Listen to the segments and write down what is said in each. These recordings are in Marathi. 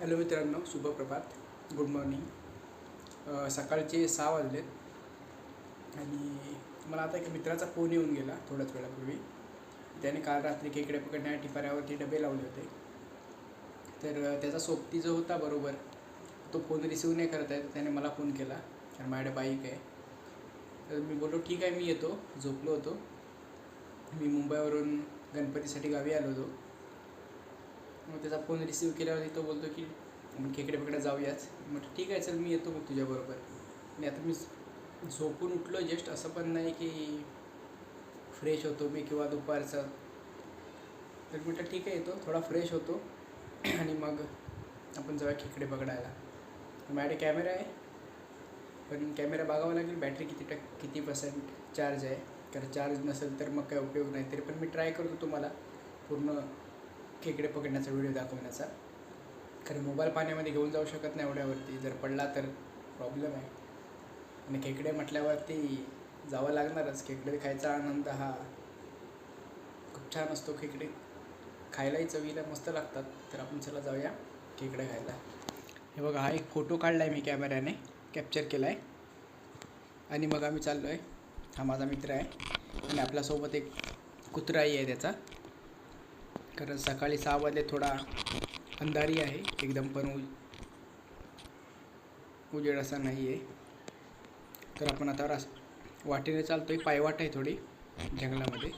हॅलो मित्रांनो शुभप्रभात. गुड मॉर्निंग सकाळचे सहा वाजले आणि मला आता एका मित्राचा फोन येऊन गेला थोड्याच वेळापूर्वी. त्याने काल रात्री खेकडे पकडण्या टिपाऱ्यावरती डबे लावले होते. तर त्याचा सोबती जो होता बरोबर तो फोन रिसीव नाही करत आहे तर त्याने मला फोन केला. कारण माझ्याकडे बाईक आहे. तर मी बोललो ठीक आहे मी येतो. झोपलो होतो. मी मुंबईवरून गणपतीसाठी गावी आलो होतो. मग त्याचा फोन रिसीव केल्यावरती तो बोलतो की आपण खेकडे पकडे जाऊयाच म्हटलं ठीक आहे चल मी येतो मग तुझ्याबरोबर आणि आता मी झोपून उठलो जस्ट असं पण नाही की फ्रेश होतो मी किंवा दुपारचं. तर म्हटलं ठीक आहे येतो थोडा फ्रेश होतो. आणि मग आपण जाऊया खेकडे पकडायला. माझ्याकडे कॅमेरा आहे पण कॅमेरा बघावा लागेल बॅटरी किती टक किती पर्सेंट चार्ज आहे. कारण चार्ज नसेल तर मग काय उपयोग नाही तरी पण मी ट्राय करतो तुम्हाला पूर्ण खेकडे पकडण्याचा व्हिडिओ दाखवण्याचा कारण मोबाईल पाण्यामध्ये घेऊन जाऊ शकत नाही एवढ्यावरती. जर पडला तर प्रॉब्लेम आहे. आणि खेकडे म्हटल्यावरती जावं लागणारच. खेकडे खायचा आनंद हा खूप छान असतो खेकडे. खायलाही चवीला मस्त लागतात. तर आपण चला जाऊया खेकडे खायला. हे बघा हा एक फोटो काढला आहे मी कॅमेऱ्याने कॅप्चर केला आहे आणि मग आम्ही चाललो आहे हा माझा मित्र आहे. आणि आपल्यासोबत एक कुत्राही आहे त्याचा. कारण सकाळी सहा वाजले थोडा अंधारी आहे एकदम पण उज उजेड असा नाही आहे. तर आपण आता रास वाटेने चालतो आहे पायवाट आहे थोडी जंगलामध्ये.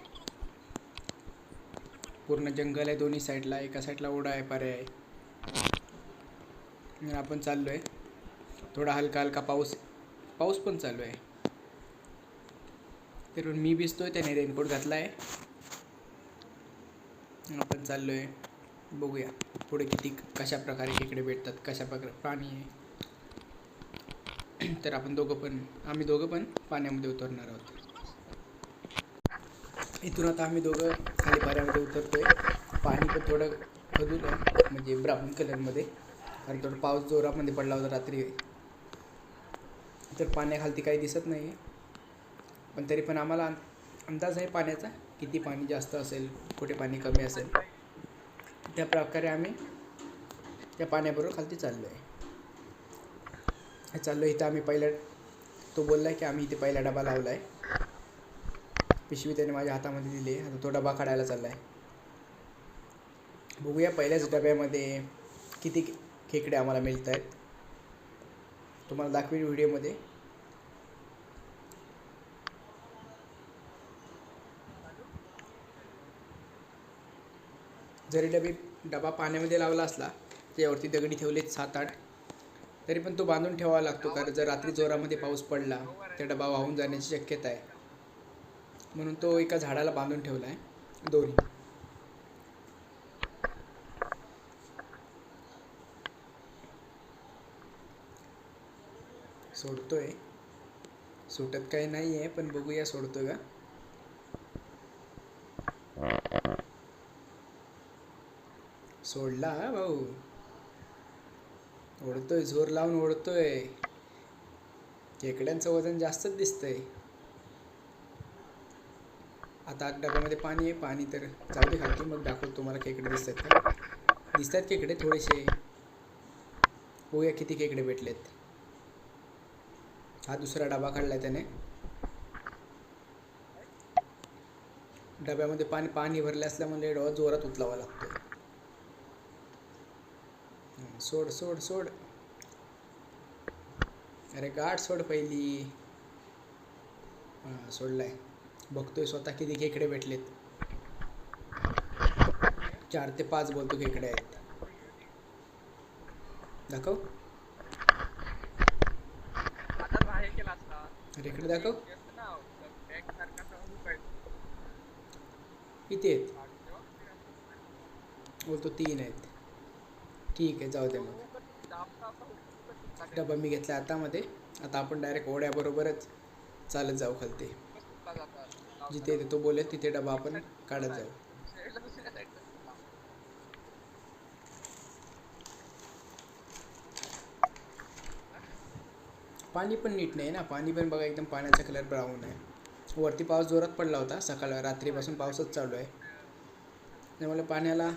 पूर्ण जंगल आहे दोन्ही साईडला एका साईडला ओढा आहे पर्याय आहे. आपण चाललो आहे थोडा हलका हलका पाऊस पाऊस पण चालू आहे. तर मी भिजतोय त्याने रेनकोट घातला आहे आपण चाललो आहे बघूया पुढे किती कशा प्रकारे खेकडे भेटतात कशा प्रकारे पाणी आहे. तर आपण दोघं पण आम्ही दोघं पण पाण्यामध्ये उतरणार आहोत. इथून आता आम्ही दोघं खाली पाण्यामध्ये उतरतोय. पाणी पण थोडं खदूर आहे म्हणजे ब्राऊन कलरमध्ये कारण थोडं पाऊस जोरामध्ये पडला होता रात्री. तर पाण्याखालती काही दिसत नाही पण तरी पण आम्हाला अंदाज आहे पाण्याचा किती पाणी जास्त असेल कुठे पाणी कमी असेल. त्या प्रकारे आम्ही त्या पाण्याबरोबर खालती चाललो आहे हे चाललो इथं आम्ही पहिल्या तो बोलला आहे की आम्ही इथे पहिला डबा लावला आहे पिशवी त्याने माझ्या हातामध्ये दिली. आहे आता तो डबा काढायला चालला आहे बघूया पहिल्याच डब्यामध्ये किती खेकडे आम्हाला मिळत आहेत तुम्हाला दाखवेन व्हिडिओमध्ये जरी डबे डबा पाण्यामध्ये लावला असला त्याच्यावरती दगडी ठेवलेत सात आठ. तरी पण तो बांधून ठेवावा लागतो कारण जर रात्री जोरामध्ये पाऊस पडला तर डबा वाहून जाण्याची शक्यता आहे. म्हणून तो एका झाडाला बांधून ठेवला आहे दोरी. सोडतोय. सुटत काही नाही आहे पण बघूया सोडतोय का? सोडला हा भाऊ. ओढतोय जोर लावून ओढतोय. खेकड्यांचं वजन जास्तच दिसतंय. आता आत डब्यामध्ये पाणी आहे पाणी तर जाऊ दे खालती मग दाखवतो तुम्हाला खेकडे दिसत आहेत का? दिसत आहेत खेकडे थोडेसे. बघूया किती खेकडे भेटलेत. हा दुसरा डबा काढलाय त्याने. डब्यामध्ये पाणी पाणी भरले असल्यामुळे डबा जोरात उचलावा लागतो सोड सोड सोड. अरे गाठ सोड पहिली. हां सोडलाय. बघतोय स्वतः किती खेकडे भेटलेत. चार ते पाच बोलतो खेकडे आहेत. दाखव. केला अरे इकडे दाखव. किती आहेत? बोलतो तीन आहेत. ठीक आहे जाऊ दे मग. डबा मी घेतला हातामध्ये आता आपण डायरेक्ट ओढ्याबरोबरच चालत जाऊ खालते. जिथे तो बोलेल तिथे डबा आपण काढत जाऊ. पाणी पण नीट नाही ना. पाणी पण बघा एकदम पाण्याचा कलर ब्राऊन आहे. वरती पाऊस जोरात पडला होता. सकाळ रात्रीपासून पाऊसच चालू आहे. त्यामुळे पाण्याला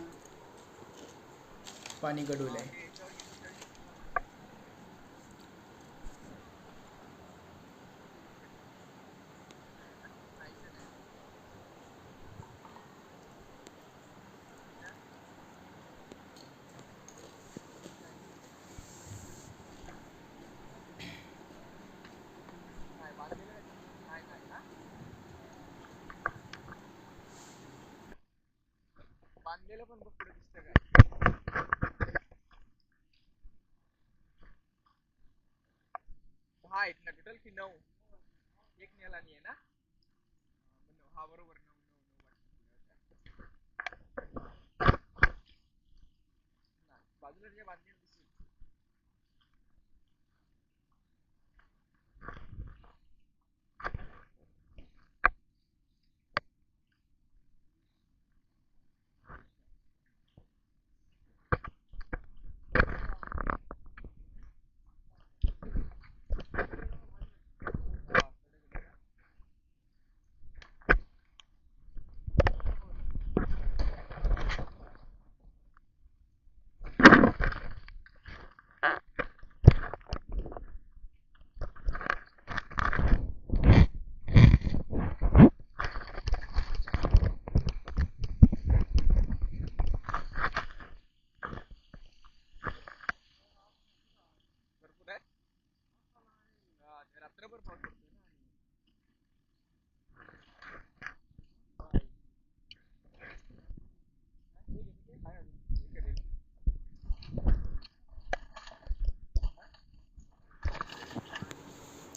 पाणी गडवलं आहे. बांधलेलं पण पुढे दिसतं काय दहा आहेत ना टोटल की नऊ एक नेला नाही ना नऊ. हा बरोबर नऊ नऊ नऊ वाटतं. नाही, बाजूला जे बांधलेलं दिसेल हा, कडे गेलं. भरपूर आहे हा, ते पाऊस पडतोय ना.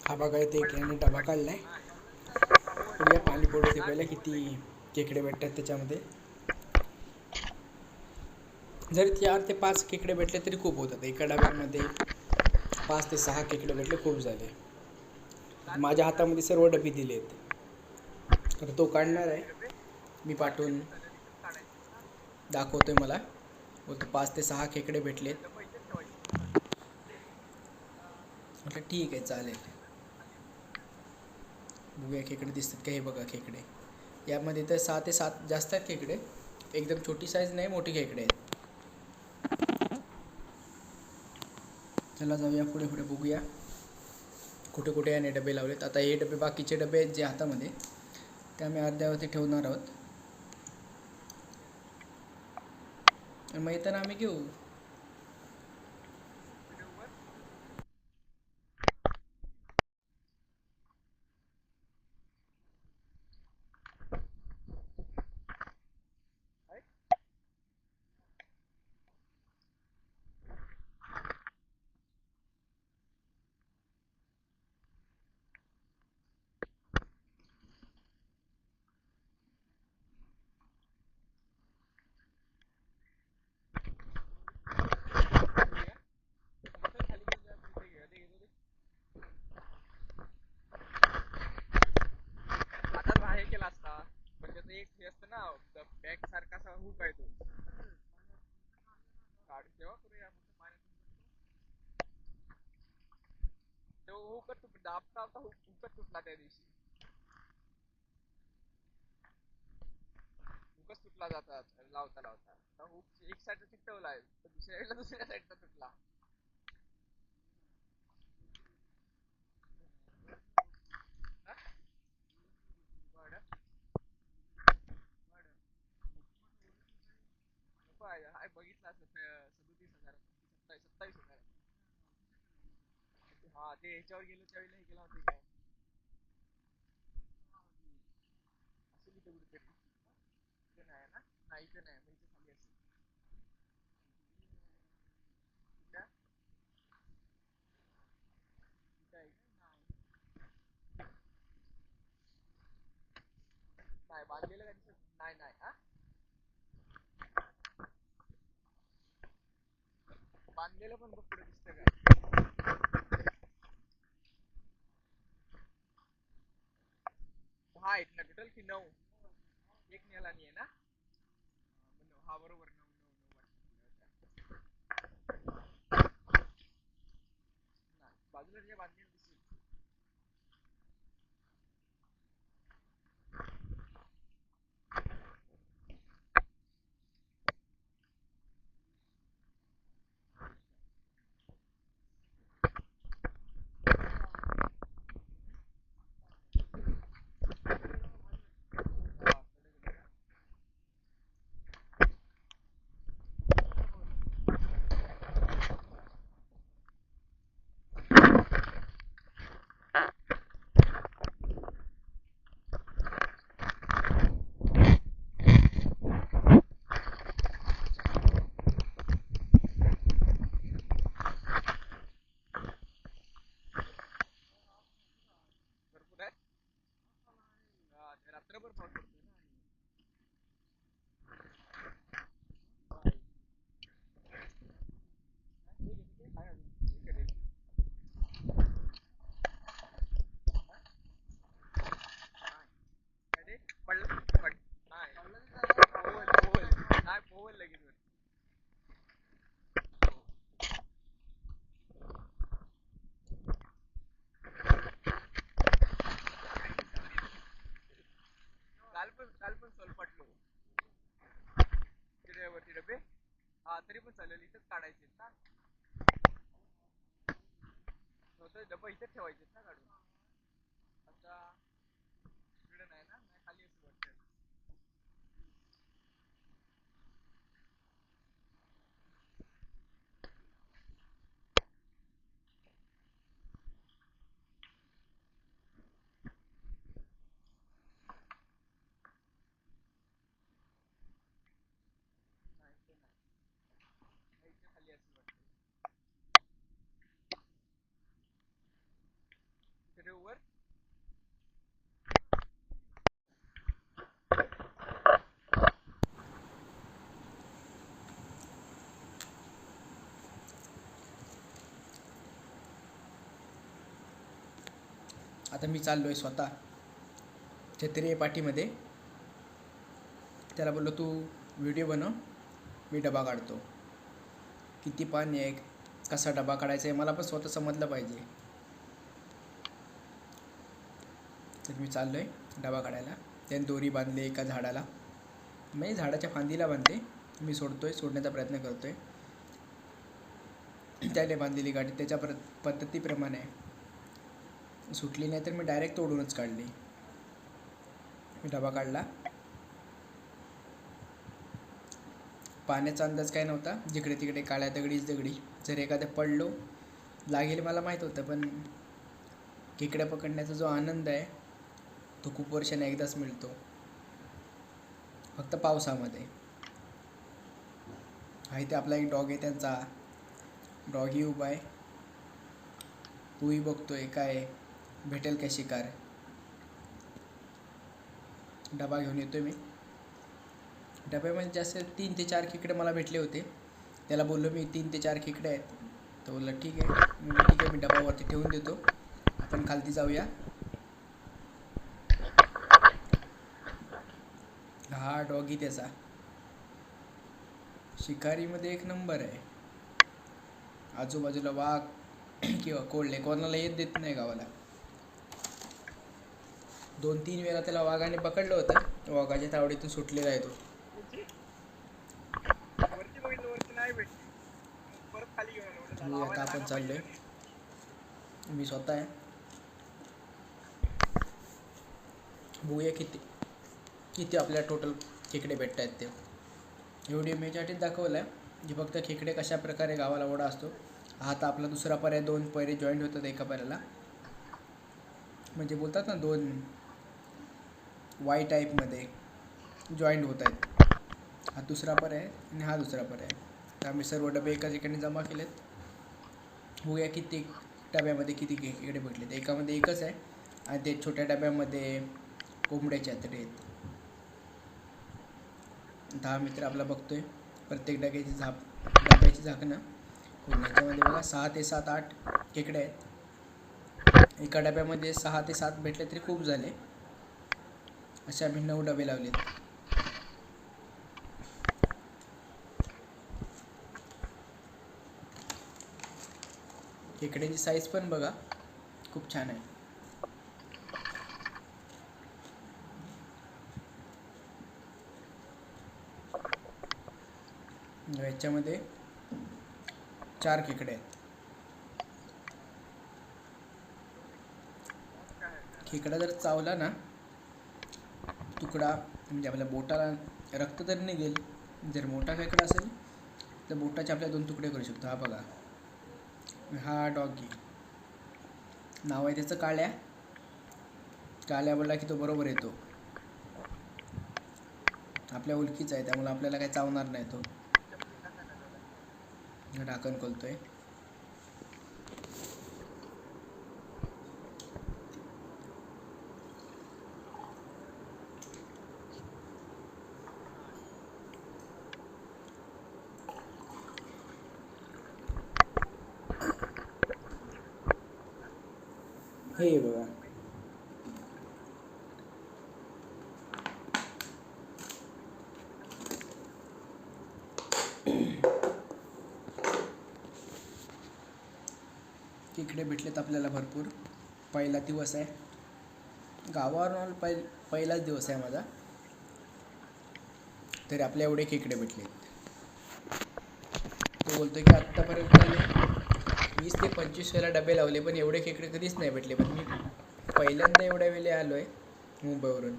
हा, बघा इथे एक डबा काढलाय. बघूया पाणी पडू ते किती केकडे भेटतात त्याच्यामध्ये. जरी चार ते पाच केकडे भेटले तरी खूप होतात. एका डब्यामध्ये पाच ते सहा केकडे भेटले खूप झाले. माझ्या हातामध्ये सर्व डबे दिले आहेत. तर तो काढणार आहे. मी पाठवून दाखवतोय मला. बोलतो पाच ते सहा खेकडे भेटलेत. म्हटलं ठीक आहे चालेल. बघूया खेकडे दिसतात का? हे बघा खेकडे. यामध्ये तर सहा ते सात जास्त आहेत खेकडे. एकदम छोटी साईज नाही मोठी खेकडे आहेत. चला जाऊया पुढे पुढे बघूया. कुठे कुठे याने डबे लावलेत. आता हे डबे बाकीचे डबे आहेत जे हातामध्ये ते आम्ही अर्ध्यावरती ठेवणार आहोत. मग येताना आम्ही घेऊ आता हे केला असता पण त्याचं एक हे असतं ना बॅग सारखा असा हुक आहे तो काढून ठेवा करूया फक्त पाण्यात तो हुकच तुट दाबता तुटला त्या दिवशी? हुकच तुटला जातात लावता लावता. हुक एक साईड चिकटवला आहे दुसऱ्या साईडला दुसऱ्या साईडला तुटला. हा ते ह्याच्यावर गेलो त्यावेळेला हे केला होते काय? असेल इथे कुठेतरी इथे नाही ना? नाही इथे नाही मग इथे खाली असेल. नाही. बांधलेलं काय दिसत? नाही नाही हा? बांधलेलं पण बघ पुढे दिसतं काय. दहा आहेत ना टोटल की नऊ एक नेला नाही आहे ना नऊ. हा बरोबर नऊ नऊ नऊ वाटतं. नाही, बाजूला जे बांधलेलं दिसेल हा, कडे गेलं. पण काढायचे ना. नव्हतं डबा ठेवायचे ना काढून आता इकडे नाही ना नाही खाली असं वाटतं नाही ते नाही नाही, इथे खाली असं वाटतं इथे ठेवू वर आता मी चाललो आहे स्वतः. छत्रीय पाठीमध्ये. त्याला बोललो तू व्हिडिओ बनव मी डबा काढतो. किती पाणी आहे? कसा डबा काढायचा आहे? मला पण स्वतः समजलं पाहिजे. तर मी चाललो आहे डबा काढायला. त्याने दोरी बांधली एका झाडाला. मी झाडाच्या फांदीला बांधते मी सोडतोय सोडण्याचा प्रयत्न करतोय. त्याने बांधलेली गाडी त्याच्या प्र पद्धतीप्रमाणे सुटली नाही तर मी डायरेक्ट तोडूनच काढली. मी डबा काढला. पाण्याचा अंदाज काय नव्हता. जिकडे तिकडे काळ्या दगडीच दगडी. जर एखादं पडलो लागेल मला माहीत होतं पण खेकड्या पकडण्याचा जो आनंद आहे तो खूप वर्षाने एकदाच मिळतो. फक्त पावसामध्ये. आहे ते आपला एक डॉग आहे त्यांचा. डॉगी उभा आहे. तूही बघतोय काय भेटेल काय शिकार? डबा घेऊन येतोय मी. डब्यामध्ये जास्त तीन ते चार खेकडे मला भेटले होते. त्याला बोललो मी तीन ते चार खेकडे आहेत. तो बोलला ठीक आहे. मी ठीक आहे मी डबावरती ठेवून देतो. आपण खालती जाऊया. हा डॉगी त्याचा. शिकारीमध्ये एक नंबर आहे. आजूबाजूला वाघ किंवा कोल्हे कोणाला येत देत नाही गावाला. दोन तीन वेळा त्याला वाघाने पकडलं होतं. वाघाच्या तावडीतून सुटलेला आहे तो. वरती बघितलं वरती नाही भेटली. मग परत खाली घेऊन आलो. म्हटलं मी आता आपण चाललोय. मी स्वतः आहे. बघूया किती किती आपल्याला टोटल खेकडे भेटत आहेत ते. एवढी मी याच्यासाठी दाखवलं आहे की फक्त खेकडे कशा प्रकारे गावाला ओढा असतो. हा आता आपला दुसरा पर्याय दोन पैरे जॉईंट होतात एका पर्याला म्हणजे बोलतात ना दोन वाय टाईपमध्ये जॉईंट होत आहेत. हा दुसरा पर्याय आणि हा दुसरा पर्याय तर आम्ही सर्व डबे एका ठिकाणी जमा केलेत. बघूया किती डब्यामध्ये किती खेकडे भेटलेत एकामध्ये एकच आहे आणि ते छोट्या डब्यामध्ये कोंबड्याचे आतडे आहेत. दहा मित्र आपला बघतोय. प्रत्येक डब्याची झाप डब्याची झाकणं याच्यामध्ये बघा सहा ते सात आठ खेकडे आहेत. एका डब्यामध्ये सहा ते सात भेटले तरी खूप झाले. असे आम्ही नऊ डबे लावलेत. खेकड्याची साईज पण बघा खूप छान आहे. याच्यामध्ये चार खेकडे आहेत. खेकडा जर चावला ना तुकडा म्हणजे आपल्या बोटाला रक्त तर निघेल. जर मोठा खेकडा असेल तर बोटाचे आपल्या दोन तुकडे करू शकतो. हा बघा. हा डॉगी. नाव आहे त्याचं काळ्या. काळ्या बोलला की तो बरोबर येतो. आपल्या ओळखीचा आहे त्यामुळे आपल्याला काही चावणार नाही तो. ढाकण खोलतोय. हे बघा. इकडे भेटलेत आपल्याला भरपूर. पहिला दिवस आहे. गावावर पहि पहिलाच दिवस आहे माझा. तरी आपल्या एवढे खेकडे भेटले बोलतो की आत्तापर्यंत वीस ते पंचवीस वेळेला डबे लावले पण एवढे खेकडे कधीच नाही भेटले. पण मी पहिल्यांदा एवढ्या वेळेला आलो आहे मुंबईवरून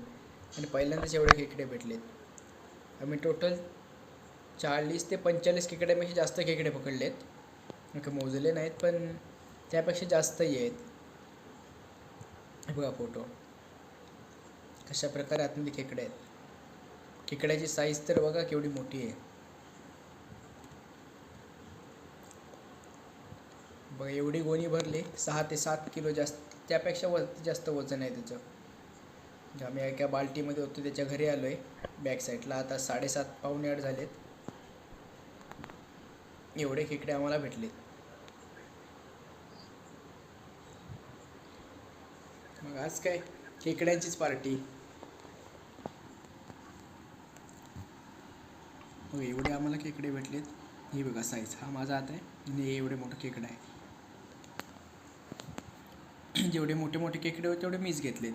आणि पहिल्यांदाच एवढे खेकडे भेटलेत. आम्ही टोटल चाळीस ते पंचेचाळीस खेकड्यापेक्षा जास्त खेकडे पकडलेत. ओके मोजले नाहीत पण त्यापेक्षा जास्तही आहेत. बघा फोटो कशा प्रकारे आतमध्ये खेकडे आहेत. खेकड्याची साईज तर बघा केवढी मोठी आहे. बघा एवढी गोणी भरली सहा ते सात किलो जास्त त्यापेक्षा व जास्त वजन आहे त्याचं. आम्ही एका बाल्टीमध्ये होतो त्याच्या घरी आलो आहे बॅक साईडला आता साडेसात पावणे आठ झालेत. एवढे खेकडे आम्हाला भेटलेत. मग आज काय? खेकड्यांचीच पार्टी हो, एवढे आम्हाला खेकडे भेटलेत. हे बघा साईज हा माझा हात आहे. आणि एवढे मोठे खेकडा आहे. जेवढे मोठे मोठे खेकडे होते तेवढे मीच घेतलेत.